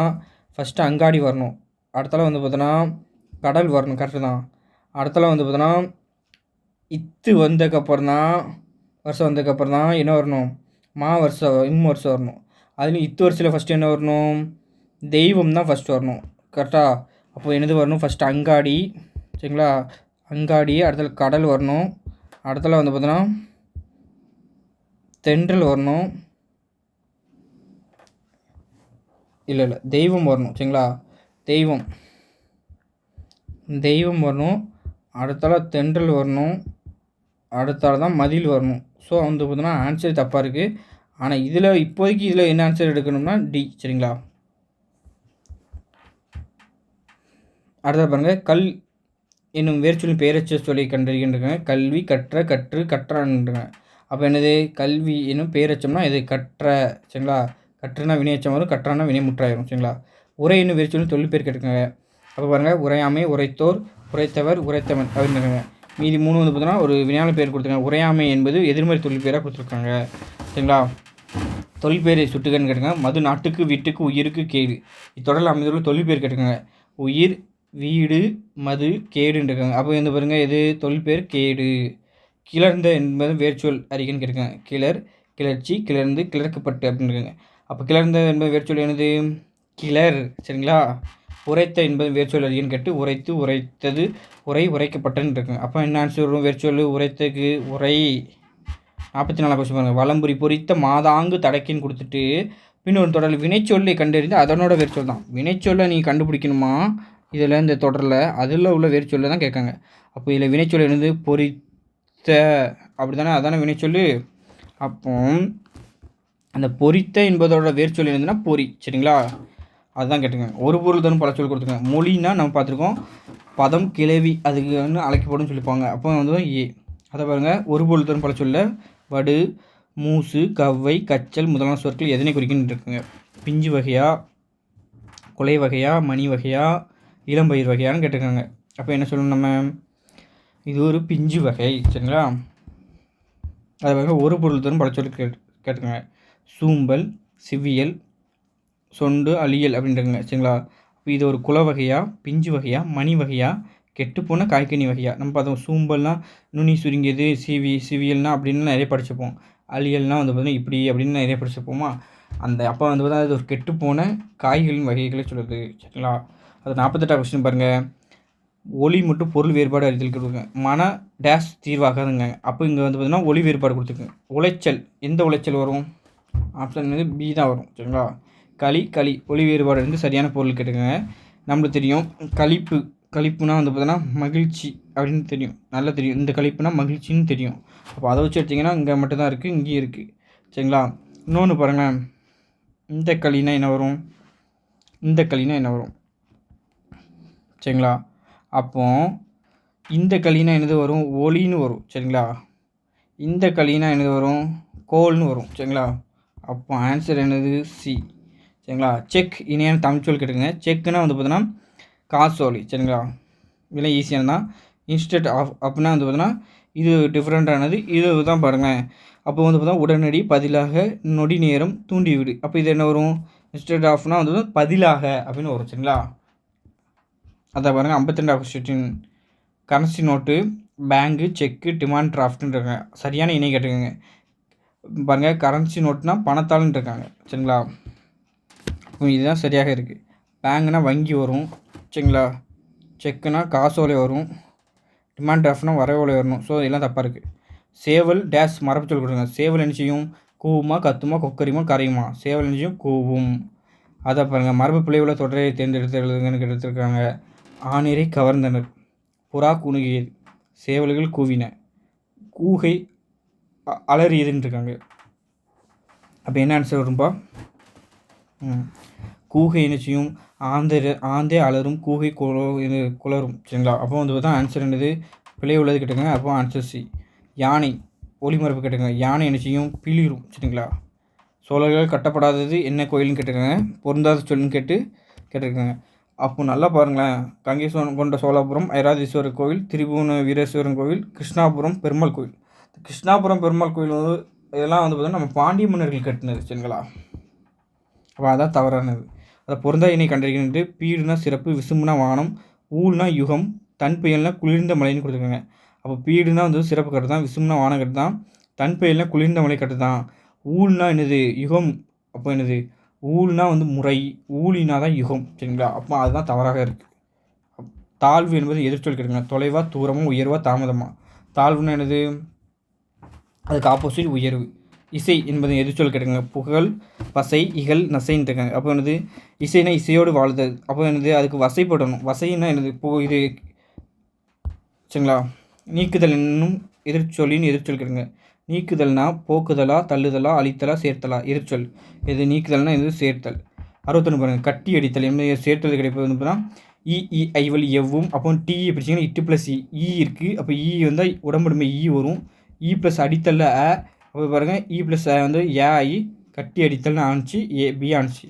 ஃபஸ்ட்டு அங்காடி வரணும். அடுத்தால வந்து பார்த்தோன்னா கடல் வரணும் கரெக்டு தான். அடுத்தால வந்து பார்த்தோன்னா இத்து வந்ததுக்கப்புறம் தான் வருஷம் வந்ததுக்கப்புறம் தான் என்ன வரணும்? மா வருஷம் இம் வருஷம் வரணும். அதுலேயும் இத்து வருஷத்தில் ஃபஸ்ட்டு என்ன வரணும்? தெய்வம் தான் ஃபஸ்ட்டு வரணும். கரெக்டாக அப்போ என்னது வரணும்? ஃபஸ்ட்டு அங்காடி சரிங்களா? அங்காடி அடுத்தது கடல் வரணும். அடுத்தல வந்து பார்த்தோன்னா தென்றல் வரணும். இல்லை இல்லை தெய்வம் வரணும் சரிங்களா? தெய்வம். தெய்வம் வரணும் அடுத்தால தென்றல் வரணும் அடுத்தால தான் மதில் வரணும். ஸோ வந்து பார்த்தோன்னா ஆன்சர் தப்பாக இருக்குது ஆனால் இதில் இப்போதைக்கு இதில் என்ன ஆன்சர் எடுக்கணும்னா டி சரிங்களா? அடுத்த பாருங்கள் கல் என்னும் வேர்ச்சொல்லின் பெயரச்ச சொல்லி கண்டறிகின்றாங்க கல்வி கற்ற கற்று கற்றான்றாங்க அப்போ என்னது? கல்வி என்னும் பெயரச்சம்னா இது கற்ற சரிங்களா? கற்றுனா வினையச்சம் வரும் கற்றானா வினைமுற்றாயிரும் சரிங்களா? உரை என்னும் தொழில் பேர் கேட்டுருக்காங்க. அப்போ பாருங்கள் உரையாமை உரைத்தோர் உரைத்தவர் உரைத்தவன் அப்படின்னு மீதி மூணு வந்து பார்த்தோன்னா ஒரு வினையான பேர் கொடுத்துருக்காங்க. உரையாமை என்பது எதிர்மறை தொழில் பேராக கொடுத்துருக்காங்க. சரிங்களா? தொல்பேரை சுட்டுகன்னு கேட்டுங்க மது நாட்டுக்கு வீட்டுக்கு உயிருக்கு கேடு. இத்தொடரில் அமைந்துள்ள தொல்பேர் கேட்டுக்கோங்க உயிர் வீடு மது கேடுன்னு இருக்காங்க அப்போ வந்து பாருங்கள் எது? தொல்பேர் கேடு. கிளர்ந்த என்பது வேர்ச்சொல் அறிக்கைன்னு கேட்டுக்கோங்க கிளர் கிளர்ச்சி கிளர்ந்து கிளர்க்கப்பட்டு அப்படின்னு இருக்காங்க அப்போ கிளர்ந்த என்பது வேர்ச்சுவல் என்னது? கிளர் சரிங்களா? உரைத்த என்பது வேர்ச்சொல் அறியன்னு கேட்டு உரைத்து உரைத்தது உரை உரைக்கப்பட்டன்னு இருக்குங்க அப்போ என்ன ஆன்சர் வரும்? வேர்ச்சொல் உரைத்தக்கு உரை. நாற்பத்தி நாலாம் கொஸ்டின் பாருங்கள் வலம்புரி பொறித்த மாதாங்கு தடக்கின்னு கொடுத்துட்டு பின்னொரு தொடரில் வினைச்சொல்லை கண்டறிந்து அதனோட வேர்ச்சொல் தான். வினைச்சொல்லை நீ கண்டுபிடிக்கணுமா? இதில் இந்த தொடரில் அதில் உள்ள வேர்ச்சொல்லை தான் கேட்காங்க. அப்போ இதில் வினைச்சொல் இருந்து பொறித்த. அப்படி தானே அதானே வினைச்சொல் அப்போ அந்த பொறித்த என்பதோட வேர்ச்சொல் இருந்ததுன்னா பொறி சரிங்களா? அதுதான் கேட்டுக்கோங்க ஒரு பொருள் தரும் பல சொல் கொடுத்துருக்காங்க. மொழின்னா நம்ம பார்த்துருக்கோம் பதம் கிளவி அதுக்கு வந்து அழைக்கப்படும் சொல்லிப்பாங்க. அப்போ வந்து ஏ அதை பாருங்கள் ஒரு பொருள் தரும் பல சொல்ல வடு மூசு கவ்வை கச்சல் முதலான சொற்கள் எதனை குறிக்கின்னு இருக்குங்க பிஞ்சு வகையா கொலை வகையா மணி வகையா இளம்பயிர் வகையான்னு கேட்டிருக்காங்க. அப்போ என்ன சொல்லணும் நம்ம? இது ஒரு பிஞ்சு வகை சரிங்களா? அதை பாருங்க. ஒரு பொருள் தரும் பல சொல் கேட்டுக்கோங்க சூம்பல் சிவியல் சொண்டு அழியல் அப்படின்றங்க சரிங்களா? இப்போ இது ஒரு குல வகையா பிஞ்சு வகையா மணி வகையா கெட்டுப்போன காய்கனி வகையா? நம்ம பார்த்தோம் சூம்பல்னால் நுனி சுருங்கியது சிவி சிவியல்னா அப்படின்னு நிறைய படிச்சுப்போம் அழியல்னால் வந்து பார்த்தீங்கன்னா இப்படி அப்படின்னு நிறைய படிச்சுப்போமா அந்த அப்போ வந்து பார்த்தா அது ஒரு கெட்டுப்போன காய்களின் வகைகளை சொல்லுது சரிங்களா? அது நாற்பத்தெட்டாம் கொஸ்டின் பாருங்கள் ஒளி மட்டும் பொருள் வேறுபாடு அறிதல் கொடுங்க. மன டேஷ் தீர்வாகாதுங்க. அப்போ இங்கே வந்து பார்த்தீங்கன்னா ஒளி வேறுபாடு கொடுத்துருக்குங்க உளைச்சல். எந்த உளைச்சல் வரும்? ஆப்ஷன் வந்து பி தான் வரும் சரிங்களா? களி களி. ஒளி வேறுபாடு வந்து சரியான பொருள் கேட்டுக்கோங்க. நம்மளுக்கு தெரியும் கழிப்பு கழிப்புனா வந்து பார்த்தோன்னா மகிழ்ச்சி அப்படின்னு தெரியும். நல்லா தெரியும். இந்த கழிப்புனா மகிழ்ச்சின்னு தெரியும். அப்போ அதை வச்சு எடுத்திங்கன்னா இங்கே மட்டும்தான் இருக்குது இங்கேயும் இருக்குது சரிங்களா? இன்னொன்று பாருங்களேன். இந்த களினா என்ன வரும்? இந்த களினா என்ன வரும்? சரிங்களா? அப்போ இந்த களினா என்னது வரும்? ஒளின்னு வரும். சரிங்களா? இந்த களினா என்னது வரும்? கோல்னு வரும். சரிங்களா? அப்போ ஆன்சர் என்னது? சி சரிங்களா? செக் இணையான தமிழ் சொல் கேட்டுங்க செக்குன்னா வந்து பார்த்தோன்னா காசோலி சரிங்களா? இதெல்லாம் ஈஸியான தான் இன்ஸ்டன்ட் ஆஃப் அப்படின்னா வந்து பார்த்தோன்னா இது டிஃப்ரெண்ட்டானது இது தான் பாருங்கள் அப்போ வந்து பார்த்தா உடனடி பதிலாக நொடி நேரம் தூண்டிவிடு அப்போ இது என்ன வரும்? இன்ஸ்டன்ட் ஆஃப்னா வந்து பதிலாக அப்படின்னு வரும் சரிங்களா? அதான் பாருங்கள் ஐம்பத்திரெண்டு ரெண்டாவது currency note bank cheque demand டிராஃப்ட்ன்றாங்க சரியான இணை கேட்டுக்கோங்க பாருங்கள் கரன்சி நோட்னால் பணத்தாள்னு இருக்காங்க. சரிங்களா? இதுதான் சரியாக இருக்குது பேங்குனா வங்கி வரும். சரிங்களா? செக்குனா காசோலை வரும். டிமாண்ட் டிராஃப்ட்னா வரவோலை வரணும். ஸோ இதெல்லாம் தப்பாக இருக்குது சேவல் டேஷ் மரபு சொல்லி கொடுங்க. சேவல் என்ன செய்யும்? கூவுமா கத்துமா கொக்கரியுமா கரையுமா? சேவல் என்ன செய்யும்? கூவும். அதை பாருங்கள் மரபு பிள்ளைகளை தொடரை தேர்ந்தெடுத்து எழுதுங்கன்னு எடுத்திருக்காங்க ஆணிரை கவர்ந்தனர். புறா குணுகியது சேவல்கள் கூவின. கூகை அலறியதுன்னு இருக்காங்க. அப்போ என்ன ஆன்சர் வரும்பா? கூகை இணைச்சியும் ஆந்தர் ஆந்தே அலரும் கூகை குளோ இது குளரும் சரிங்களா? அப்போ வந்து பார்த்தா ஆன்சர் என்னது? பிழை உள்ளது கேட்டுங்க அப்போ ஆன்சர் சி யானை ஒளிமரப்பு கேட்டுங்க யானை இணைச்சியும் பிளிரும் சரிங்களா? சோழர்கள் கட்டப்படாதது என்ன கோயில்னு கேட்டுருக்காங்க. பொருந்தாத சொல்லுன்னு கேட்டு கேட்டிருக்காங்க. அப்போ நல்லா பாருங்களேன். கங்கேஸ்வரம் கொண்ட சோழாபுரம் ஐராதீஸ்வரர் கோவில் திரிபுவன வீரேஸ்வரன் கோவில் கிருஷ்ணாபுரம் பெருமாள் கோவில். கிருஷ்ணாபுரம் பெருமாள் கோயில் வந்து இதெல்லாம் வந்து பார்த்தீங்கன்னா நம்ம பாண்டிய மன்னர்கள் கட்டினது சரிங்களா? அப்போ அதான் தவறானது. அதை பொருந்தா இணை கண்டறிகின்றது பீடுனா சிறப்பு விசும்புனா வானம் ஊழ்னா யுகம் தன் புயல்னா குளிர்ந்த மலைன்னு கொடுத்துருக்காங்க. அப்போ பீடுனா வந்து சிறப்பு கட்டு தான் விசும்னா வானம் கட்டு தான் தன் புயல்னா குளிர்ந்த மலை கட்டு தான். ஊழ்னா என்னது? யுகம். அப்போ என்னது? ஊழ்னா வந்து முறை ஊழினா தான் யுகம் சரிங்களா? அப்போ அதுதான் தவறாக இருக்குது தாழ்வு என்பது எதிர்ச்சொல் கேட்டுங்க. தொலைவாக தூரமாக உயர்வாக தாமதமாக தாழ்வுனா என்னது? அதுக்கு ஆப்போசிட் உயர்வு. இசை என்பது எதிர்ச்சொல் கேட்டுங்க புகழ் வசை இகழ் நசைன்னு இருக்காங்க அப்போ என்னது? இசைனா இசையோடு வாழ்தல். அப்போ என்னது? அதுக்கு வசைப்படணும் வசைன்னா என்னது? இப்போ இது சரிங்களா? நீக்குதல் என்னும் எதிர்ச்சொல்லின்னு எதிர்ச்சொல் கேட்டுங்க நீக்குதல்னா போக்குதலா தள்ளுதலா அழித்தலா சேர்த்தலா? எதிர்ச்சொல். இது நீக்குதல்னா இது சேர்த்தல். அறுபத்தொன்று பாருங்கள் கட்டி அடித்தல். என்ன சேர்த்தல் கிடைப்பது வந்து பார்த்தா இ இ ஐவல் எவ்வும் அப்போ டி பிடிச்சிங்கன்னா இட்டு ப்ளஸ் இ. இ இருக்குது அப்போ இ வந்தால் உடம்புடுமை இ வரும். இ ப்ளஸ் அடித்தல்ல அ அப்போ பாருங்கள் இ e ப்ளஸ் வந்து ஏ ஆகி கட்டி அடித்தல்னு ஆணுச்சு ஏ பி ஆணுச்சு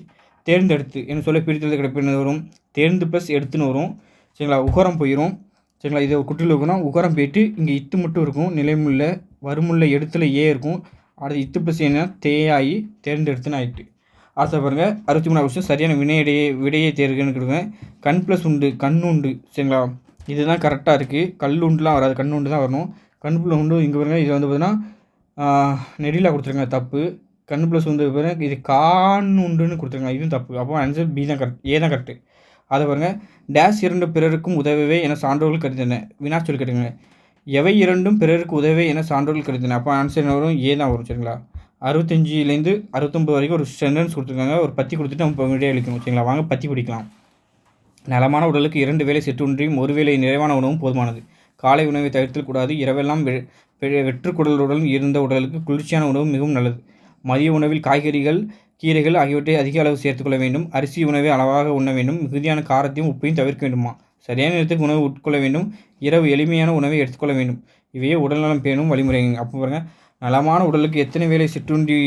தேர்ந்தெடுத்து என்ன சொல்ல பிரித்தல் கிடைப்பு வரும்? தேர்ந்து ப்ளஸ் எடுத்துன்னு வரும். சரிங்களா? உகரம் போயிடும் சரிங்களா? இதை குட்டியில் இருக்குன்னா உகரம் போயிட்டு இங்கே இத்து மட்டும் இருக்கும் நிலைமுள்ள வருமுள்ள எடுத்துல ஏ இருக்கும். அடுத்து இத்து ப்ளஸ் என்ன தேயாகி தேர்ந்தெடுத்துன்னு ஆயிட்டு. அடுத்த பாருங்கள் அறுபத்தி மூணாவது வருஷம் சரியான வினையிடையே விடையை தேர்கன்னு கொடுங்க. கண் ப்ளஸ் உண்டு கண் உண்டு. சரிங்களா? இதுதான் கரெக்டாக இருக்குது கல் உண்டுலாம் வராது கண் உண்டு தான் வரணும். கண் உண்டு இங்கே பாருங்கள் இது வந்து பார்த்தீங்கன்னா நெடிலா கொடுத்துருங்க தப்பு. கண் ப்ளஸ் வந்து பாருங்கள் இது கான் உண்டுன்னு கொடுத்துருங்க இதுவும் தப்பு. அப்போ ஆன்சர் பி தான் கரெக்ட் ஏ தான் கரெக்ட். அதை பாருங்கள் டேஷ் இரண்டு பிறருக்கும் உதவவே என சான்றோர்கள் கருதின வினாச்சொல் கேட்டுங்க எவை இரண்டும் பிறருக்கு உதவே என சான்றோர்கள் கருதின அப்போ ஆன்சர் என்ன வரும்? ஏ தான் வரும் சரிங்களா? அறுபத்தஞ்சிலேருந்து அறுபத்தொம்பது வரைக்கும் ஒரு சென்டென்ஸ் கொடுத்துருக்காங்க. ஒரு பத்தி கொடுத்துட்டு நம்ம விடையை அளிக்கணும் சரிங்களா? வாங்க பத்தி பிடிக்கலாம். நலமான உடலுக்கு இரண்டு வேலை ஒன்றையும் ஒரு வேலை நிறைவான உணவும் போதுமானது. காலை உணவை தவிர்த்தல் கூடாது. இரவெல்லாம் வெ வெற்றுக்குடலுடன் இருந்த உடலுக்கு குளிர்ச்சியான உணவு மிகவும் நல்லது. மதிய உணவில் காய்கறிகள் கீரைகள் ஆகியவற்றை அதிக அளவு சேர்த்துக்கொள்ள வேண்டும். அரிசி உணவை அளவாக உண்ண வேண்டும். மிகுதியான காரத்தையும் உப்பையும் தவிர்க்க வேண்டுமா? சரியான நேரத்துக்கு உணவு உட்கொள்ள வேண்டும். இரவு எளிமையான உணவை எடுத்துக்கொள்ள வேண்டும். இவையே உடல்நலம் பேணும் வழிமுறைங்க அப்போ பாருங்கள் நலமான உடலுக்கு எத்தனை வேலை சிற்றுண்டி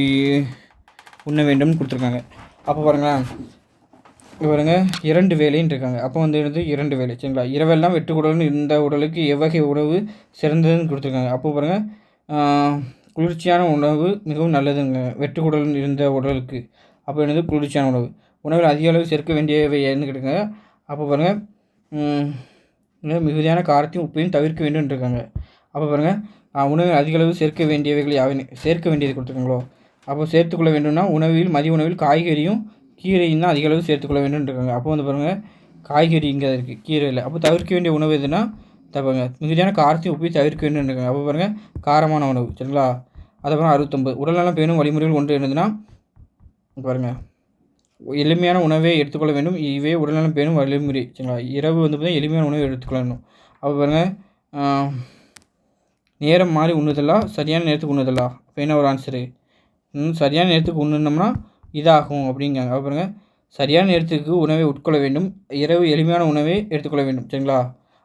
உண்ண வேண்டும்னு கொடுத்துருக்காங்க. அப்போ பாருங்களேன் பாருங்க இரண்டு வேலைன்னு இருக்காங்க. அப்போ வந்து என்னது? இரண்டு வேலை சரிங்களா? இரவெல்லாம் வெட்டுக்குடல்னு இந்த உடலுக்கு எவ்வகை உணவு சிறந்ததுன்னு கொடுத்துருக்காங்க. அப்போ பாருங்கள் குளிர்ச்சியான உணவு மிகவும் நல்லதுங்க வெட்டுக்குடல் இருந்த உடலுக்கு. அப்போ என்னது? குளிர்ச்சியான உணவு. உணவில் அதிக அளவு சேர்க்க வேண்டியவை என்ன கேட்டுங்க அப்போ பாருங்கள் மிகுதியான காரத்தையும் உப்பையும் தவிர்க்க வேண்டும் இருக்காங்க. அப்போ பாருங்கள் உணவில் அதிக அளவு சேர்க்க வேண்டியவைகள் யாவை சேர்க்க வேண்டியது கொடுத்துருக்காங்களோ? அப்போ சேர்த்துக்கொள்ள வேண்டும்னா உணவில் மதிய உணவில் காய்கறியும் கீரையும் தான் அதிக அளவு சேர்த்துக்கொள்ள வேண்டும் இருக்காங்க அப்போ வந்து பாருங்கள் காய்கறி இங்கே இருக்குது கீரையில் அப்போ தவிர்க்க வேண்டிய உணவு எதுனா தப்பாங்க மிகுதியான காரத்தையும் உப்பையும் தவிர்க்க வேண்டும் அப்போ பாருங்கள் காரமான உணவு சரிங்களா? அதுக்கப்புறம் அறுபத்தொம்பது உடல்நலம் பேணும் வழிமுறைகள் ஒன்று என்னதுன்னா பாருங்கள் எளிமையான உணவை எடுத்துக்கொள்ள வேண்டும். இவே உடல்நலம் பேணும் வழிமுறை சரிங்களா? இரவு வந்து பார்த்தீங்கன்னா எளிமையான உணவை எடுத்துக்கொள்ளணும் அப்போ பாருங்கள் நேரம் மாறி உண்ணுதலா சரியான நேரத்துக்கு உண்ணுதலா? இப்போ என்ன ஒரு ஆன்சரு சரியான நேரத்துக்கு உண்ணுனோம்னா இதாகும் அப்படிங்கிறாங்க. அப்புறங்க சரியான நேரத்துக்கு உணவை உட்கொள்ள வேண்டும். இரவு எளிமையான உணவை எடுத்துக்கொள்ள வேண்டும். சரிங்களா?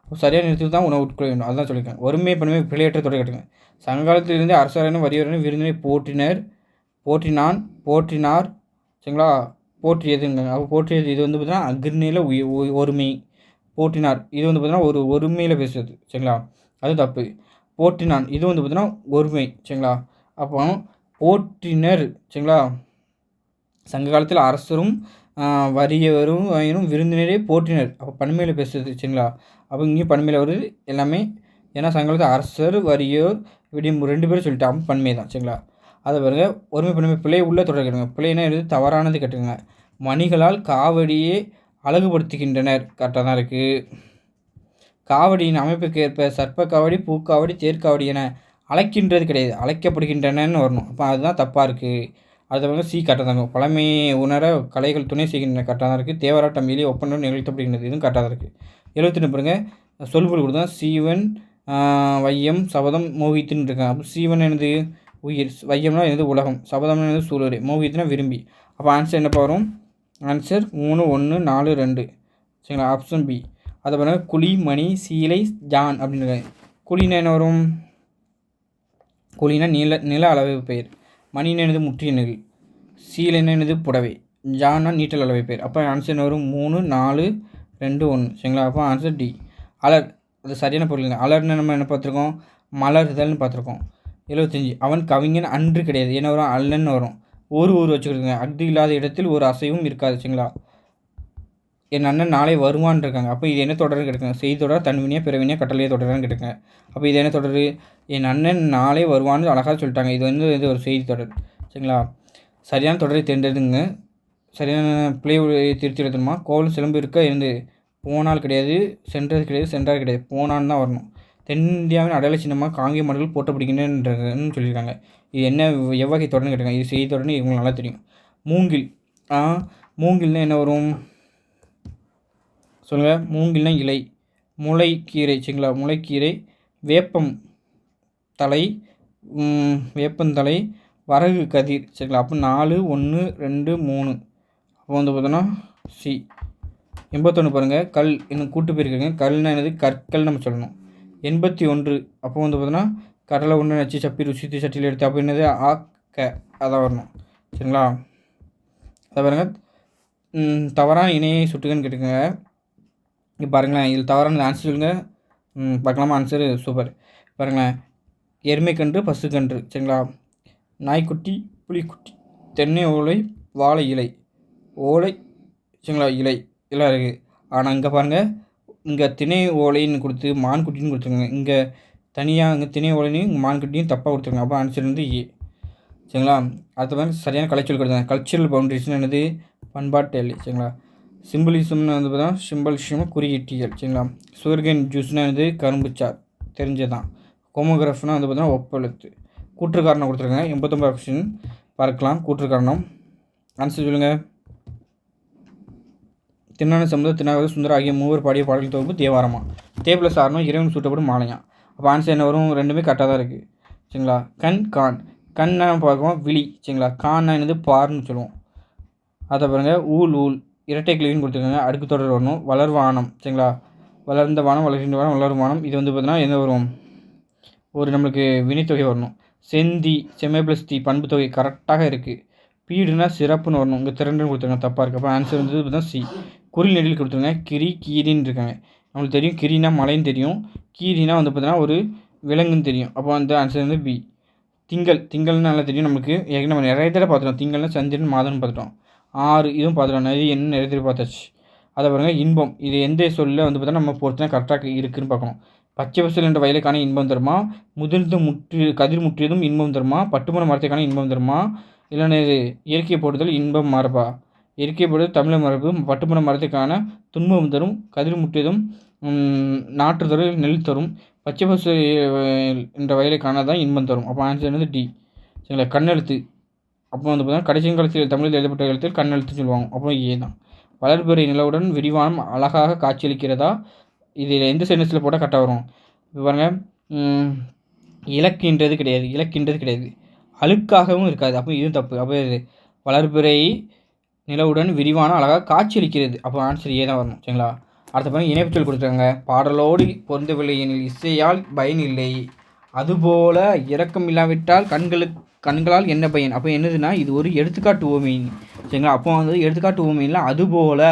சரியான நேரத்துக்கு தான் உணவு உட்கொள்ள வேண்டும். அதுதான் சொல்லியிருக்கேன் வறுமை பன்மை பிழையற்ற தொடர் கேட்டுங்க சங்ககாலத்திலிருந்து அரசரனும் வரியவரனும் விருந்தினை போற்றினர். போற்றினான் போற்றினார். சரிங்களா? போற்றியதுங்க. அப்போ போற்றியது இது வந்து பார்த்தீங்கன்னா அக்னியில் ஒருமை. போற்றினார். இது வந்து பார்த்தீங்கன்னா ஒரு ஒருமையில் பேசுறது. சரிங்களா? அது தப்பு. போற்றினான். இது வந்து பார்த்தீங்கன்னா ஒருமை. சரிங்களா? அப்போ போற்றினர். சரிங்களா? சங்க காலத்தில் அரசரும் வறியவரும் வரும் விருந்தினரே போற்றினர். அப்போ பன்மையில் பேசுறது சரிங்களா? அப்போ இங்கேயும் பன்மையில் வருது. எல்லாமே ஏன்னா சங்ககாலத்தில் அரசர் வரியோர் இப்படி ரெண்டு பேரும் சொல்லிட்டாங்க. பன்மை தான் சரிங்களா? அதை பாருங்க. ஒருமை பன்மை. பிழை உள்ளே தொடர் கேட்டுங்க. பிழைனா எழுது தவறானது கேட்டுங்க. மணிகளால் காவடியே அழகுபடுத்துகின்றனர். கரெக்டாக தான் இருக்குது காவடியின் அமைப்புக்கு ஏற்ப சர்ப்ப காவடி பூக்காவடி தேர்க்காவடி என அழைக்கின்றது கிடையாது. அழைக்கப்படுகின்றனன்னு வரணும். அப்போ அதுதான் தப்பாக இருக்குது அது வந்து சி கரெக்டாக தான் இருக்கும். பழமை உணர கலைகள் துணை செய்கின்றன கரெக்டாக தான் இருக்குது தேவராட்டம் மீறி ஒப்பந்தம் நிகழ்த்தப்படுகின்றது. இதுவும் கரெக்டாக தான் இருக்குது எழுபத்தி பாருங்கள் சொல்பொருள் கொடுத்தா சீவன் வையம் சபதம் மோகித்துன்னு இருக்காங்க. அப்போ சீவன் எனது உயிர். வையம்னா எனது உலகம். சபதம் எனது சூழல் மோகித்துனா விரும்பி. அப்போ ஆன்சர் என்னப்பா வரும்? ஆன்சர் மூணு ஒன்று நாலு ரெண்டு. சரிங்களா? ஆப்ஷன் பி அதை பாருங்கள் குழி மணி சீலை ஜான் அப்படின்னு குழினா என்ன வரும்? குழினா நில நில அளவு பெயர். மணினது முற்றிய நெல் சீலனது புடவை. ஜானா நீட்டல் அளவை பேர். அப்போ ஆன்சர் என்ன வரும் மூணு நாலு ரெண்டு ஒன்று சரிங்களா? அப்போ ஆன்சர் டி அலர். அது சரியான பொருள் அலர்னு நம்ம என்ன பார்த்துருக்கோம்? மலர்தல்னு பார்த்துருக்கோம். எழுபத்தஞ்சி அவன் கவிஞன் அன்று கிடையாது. என்ன வரும்? அல்லன்னு வரும். ஒரு ஊர் வச்சுக்கிடுங்க அக்தி இல்லாத இடத்தில் ஒரு அசைவும் இருக்காது. சரிங்களா? என் அண்ணன் நாளை வருவான் இருக்காங்க அப்போ இது என்ன தொடர்னு கிடைக்குங்க செய்தி தொடர் தன்வினியாக பிறவினியாக கட்டளையை தொடர்னு கிடைக்குங்க அப்போ இது என்ன தொடர்? என் அண்ணன் நாளே வருவான்னு அழகாக சொல்லிட்டாங்க. இது வந்து இது ஒரு செய்தி தொடர். சரிங்களா? சரியான தொடரை தேர்ந்தெடுங்க. சரியான பிள்ளை திருத்தி எழுதணுமா? கோவில் சிலம்பு இருக்க? இருந்து போனால் கிடையாது சென்றது கிடையாது சென்றார் கிடையாது. போனான்னு தான் வரணும். தென்னிந்தியாவின் அடையாள சின்னமாக காங்கிய மடல்கள் போட்டப்படுகின்றன்னு சொல்லியிருக்காங்க. இது என்ன எவ்வகை தொடர்னு கேட்டிருக்காங்க. இது செய்தி தொடர்னு இவங்களுக்கு நல்லா தெரியும். மூங்கில். மூங்கில்னால் என்ன வரும்? சொல்லுங்கள் மூங்கில்னால் இலை. முளைக்கீரை. சரிங்களா? முளைக்கீரை. வேப்பம். தலை வேப்பந்தலை வரகு கதிர். சரிங்களா? அப்போ நாலு ஒன்று ரெண்டு மூணு. அப்போ வந்து பார்த்தோன்னா சி. எண்பத்தொன்று பாருங்கள் கல் இன்னும் கூட்டு போயிருக்கீங்க. கல்னா என்னது? கற்கள் நம்ம சொல்லணும். எண்பத்தி ஒன்று அப்போ வந்து பார்த்தோன்னா கடலை ஒன்று நச்சு சப்பி ருசித்து சட்டியில் எடுத்து அப்போ என்னது? க. அதான் வரணும். சரிங்களா? அதை பாருங்கள் தவறான இணையை சுட்டுகன்னு கேட்டுக்கோங்க. இங்கே பாருங்களேன். இதில் தவறான ஆன்சர் சொல்லுங்கள் பார்க்கலாமா? ஆன்சரு சூப்பர் பாருங்களேன். எருமைக்கன்று பசுக்கன்று சரிங்களா? நாய்க்குட்டி புலிக்குட்டி தென்னை ஓலை வாழை இலை ஓலை சரிங்களா? இலை எல்லாம் இருக்குது ஆனால் இங்கே பாருங்கள் இங்கே திணை ஓலைன்னு கொடுத்து மான் குட்டின்னு கொடுத்துருங்க இங்கே தனியாக இங்கே திணை ஓலையும் இங்கே மான் குட்டியும் தப்பாக கொடுத்துருங்க அப்போ ஆன்சர் வந்து ஏ சரிங்களா? அடுத்த மாதிரி சரியான கலைச்சொல் கொடுத்தாங்க கல்ச்சுரல் பவுண்டரிஸ்னு என்னது? பண்பாட்டு எல்லை சரிங்களா? சிம்பிளிசம்னு வந்து பார்த்தா சிம்பிளிசம் குறியீட்டியல் சரிங்களா? சுகர்கேன் ஜூஸ்னால் என்னது? கரும்புச்சார் தெரிஞ்சதான் கோமோகிராஃப்னா வந்து பார்த்தீங்கன்னா ஒப்பெழுத்து. கூற்று காரணம் கொடுத்துருக்காங்க. எண்பத்தொம்பது கொஸ்டின் பார்க்கலாம். கூற்று காரணம் ஆன்சர் சொல்லுங்கள் திருநான சமுதர் திருநாகர சுந்தர ஆகிய மூவர் பாடிய பாடல் தொகுப்பு தேவாரமா? தே ப்ளஸ் ஆரணும் இறைவன் சூட்டப்படும் மாலையா? அப்போ ஆன்சர் என்ன வரும்? ரெண்டுமே கரெக்டாக தான் இருக்குது சரிங்களா? கண் கான். கண்ணை பார்க்குவோம் விழி. சரிங்களா? கான்னா என்னது? பார்னு சொல்லுவோம். அதை பாருங்கள் ஊல் ஊல் இரட்டை கிளின்னு கொடுத்துருக்காங்க. அடுக்கு தொடர் வரணும். வளர்வானம். சரிங்களா? வளர்ந்த வானம் வளர்கின்ற வானம் வளரும் வானம். இது வந்து பார்த்தீங்கன்னா என்ன வரும்? ஒரு நம்மளுக்கு வினைத்தொகை வரணும். செந்தி செம்மை ப்ளஸ் தி பண்பு தொகை கரெக்டாக இருக்குது பீடுனா சிறப்புன்னு வரணும். உங்கள் திறன் கொடுத்துருக்காங்க தப்பாக இருக்குது அப்போ ஆன்சர் வந்து பார்த்தீங்கன்னா சி குறில் நெடில் கொடுத்துருங்க. கிரி கீரின்னு இருக்காங்க. நம்மளுக்கு தெரியும். கிரினா மலைன்னு தெரியும். கீரினா வந்து பார்த்தீங்கன்னா ஒரு விலங்குன்னு தெரியும். அப்போ அந்த ஆன்சர் வந்து பி திங்கள். திங்கள்னு நல்லா தெரியும். நம்மளுக்கு ஏற்கனவே நம்ம நிறைய தடவை பார்த்துட்டோம். திங்கள்னா சந்திரன் மாதம்னு பார்த்துட்டோம். ஆறு இதுவும் பார்த்துட்டோம். நதி என்ன நிறைய தடவை பார்த்தாச்சு. அதை பாருங்கள் இன்பம். இது எந்த சொல்லில் வந்து பார்த்தோன்னா நம்ம பொறுத்து கரெக்டாக இருக்குன்னு பார்க்கணும். பச்சை பசல் என்ற வயலுக்கான இன்பம் தருமா? முதிர்ந்து முற்றி கதிர் முற்றியதும் இன்பம் தருமா? பட்டுமர மரத்துக்கான இன்பம் தருமா? இல்லைன்னா இது இயற்கை போடுதல் இன்பம் மரபா? இயற்கை போடுதல் தமிழ் மரபு பட்டுமர மரத்துக்கான துன்பம் தரும் கதிர் முற்றியதும் நாற்று தரும் நெல் தரும். பச்சை பசு என்ற வயலுக்கான தான் இன்பம் தரும். அப்போ ஆன்சர் வந்து டி சரிங்களா? கண்ணெழுத்து. அப்போ வந்து பார்த்தீங்கன்னா கடைசி காலத்தில் தமிழில் எழுதப்பட்ட எழுத்தில் கண்ணெழுத்துன்னு சொல்லுவாங்க. அப்போ ஏ தான். வளர்பிறை நிலவுடன் விரிவானம் அழகாக காட்சியளிக்கிறதா? இது எந்த சென்டென்ஸில் போட்டால் கரெக்டாக வரும். இப்போ பாருங்கள் இலக்குன்றது இலக்கின்றது கிடையாது. இலக்கின்றது கிடையாது. அழுக்காகவும் இருக்காது. அப்போ இதுவும் தப்பு. அப்போ இது வளர்பிறை நிலவுடன் விரிவான அழகாக காட்சியளிக்கிறது. அப்போ ஆன்சர் ஏ தான் வரணும். சரிங்களா? அடுத்த பாருங்கள் இணைப்புச்சொல் கொடுத்துருக்காங்க. பாடலோடு பொருந்தவில்லை எனில் இசையால் பயன் இல்லை. அதுபோல இறக்கம் இல்லாவிட்டால் கண்களுக்கு கண்களால் என்ன பயன்? அப்போ என்னதுன்னா இது ஒரு எடுத்துக்காட்டு ஓமீன் சரிங்களா? அப்போ வந்து எடுத்துக்காட்டு ஓமையில் அதுபோல்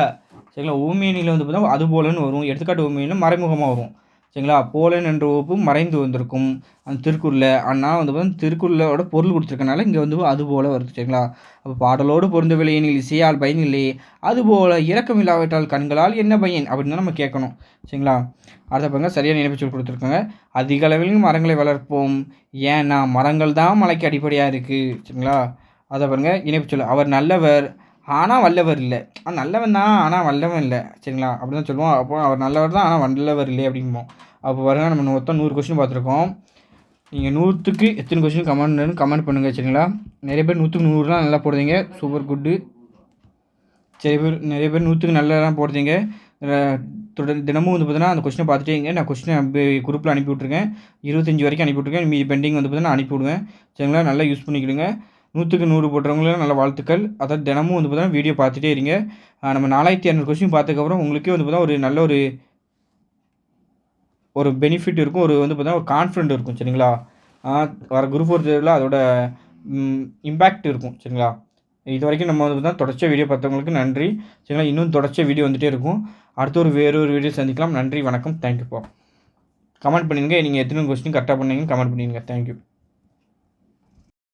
சரிங்களா? ஓமையனில் வந்து பார்த்தா அதுபோலன்னு வரும். எடுத்துக்காட்டு ஓமையில் மறைமுகமாக வரும். சரிங்களா? போலன் என்ற வகுப்பு மறைந்து வந்திருக்கும். அந்த திருக்குறளில். ஆனால் வந்து பார்த்தா திருக்குறளோட பொருள் கொடுத்துருக்கனால இங்கே வந்து அது போல வருது. சரிங்களா? அப்போ பாடலோடு பொருந்தவில்லை எனில் இசையால் பயன் இல்லை. அதுபோல இறக்கம் இல்லாவிட்டால் கண்களால் என்ன பயன்? அப்படின்னு தான் நம்ம கேட்கணும். சரிங்களா? அடுத்த பாருங்க. சரியான இணைப்புச்சொல் கொடுத்துருக்காங்க. அதிக அளவில் மரங்களை வளர்ப்போம். ஏன்னா மரங்கள் தான் மலைக்கு அடிப்படையாக இருக்குது சரிங்களா? அதை பாருங்கள் இணைப்பு சொல். அவர் நல்லவர். ஆனால் வல்லவர் இல்லை. நல்லவன் தான் ஆனால் வல்லவன் இல்லை. சரிங்களா? அப்படி தான் சொல்லுவோம். அப்போ அவர் நல்லவர் தான் ஆனால் வல்லவர் இல்லை அப்படிம்போம். அப்போ வருங்க நம்ம மொத்தம் நூறு கொஸ்டின் பார்த்துருக்கோம். நீங்கள் நூற்றுக்கு எத்தனை கொஸ்டின் கமெண்ட் கமெண்ட் பண்ணுங்கள் சரிங்களா? நிறைய பேர் நூற்றுக்கு நூறுலாம் நல்லா போடுறீங்க. சூப்பர் குட்டு சரி பேர் நிறைய பேர் நூற்றுக்கு நல்லதான் போடுறீங்க. தொடர் தினமும் வந்து பார்த்தீங்கன்னா அந்த கொஸ்டினை பார்த்துட்டேங்க நான் கொஸ்டினை குரூப்பில் அனுப்பி விட்ருக்கேன் இருபத்தஞ்சி வரைக்கும் அனுப்பி விட்ருக்கேன் மீதி பெண்டிங் வந்து பார்த்தீங்கன்னா அனுப்பி விடுவேன். சரிங்களா? நல்லா யூஸ் பண்ணிக்கிடுங்க. நூற்றுக்கு நூறு போடுறவங்களும் நல்ல வாழ்த்துக்கள். அதாவது தினமும் வந்து பார்த்தீங்கன்னா வீடியோ பார்த்துட்டே இருங்க. நம்ம நாலாயிரத்தி இரநூறு கொஸ்டின் பார்த்ததுக்கப்புறம் உங்களுக்கே வந்து பார்த்தா ஒரு நல்ல ஒரு ஒரு பெனிஃபிட் இருக்கும். ஒரு வந்து பார்த்தீங்கன்னா ஒரு கான்ஃபிடென்ட் இருக்கும் சரிங்களா? வர குரூப் ஃபோர் தேர்வில் அதோட இம்பேக்ட் இருக்கும் சரிங்களா? இது வரைக்கும் நம்ம வந்து பார்த்தா தொடர்ச்சியாக வீடியோ பார்த்தவங்களுக்கு நன்றி சரிங்களா? இன்னும் தொடர்ச்சியாக வீடியோ வந்துகிட்டே இருக்கும். அடுத்த ஒரு வேறு ஒரு வீடியோ சந்திக்கலாம். நன்றி வணக்கம் தேங்க்யூப்பா கமெண்ட் பண்ணிடுங்க நீங்கள் எத்தனை கொஸ்டின் கரெக்டாக பண்ணீங்கன்னு கமெண்ட் பண்ணிடுங்க தேங்க்யூ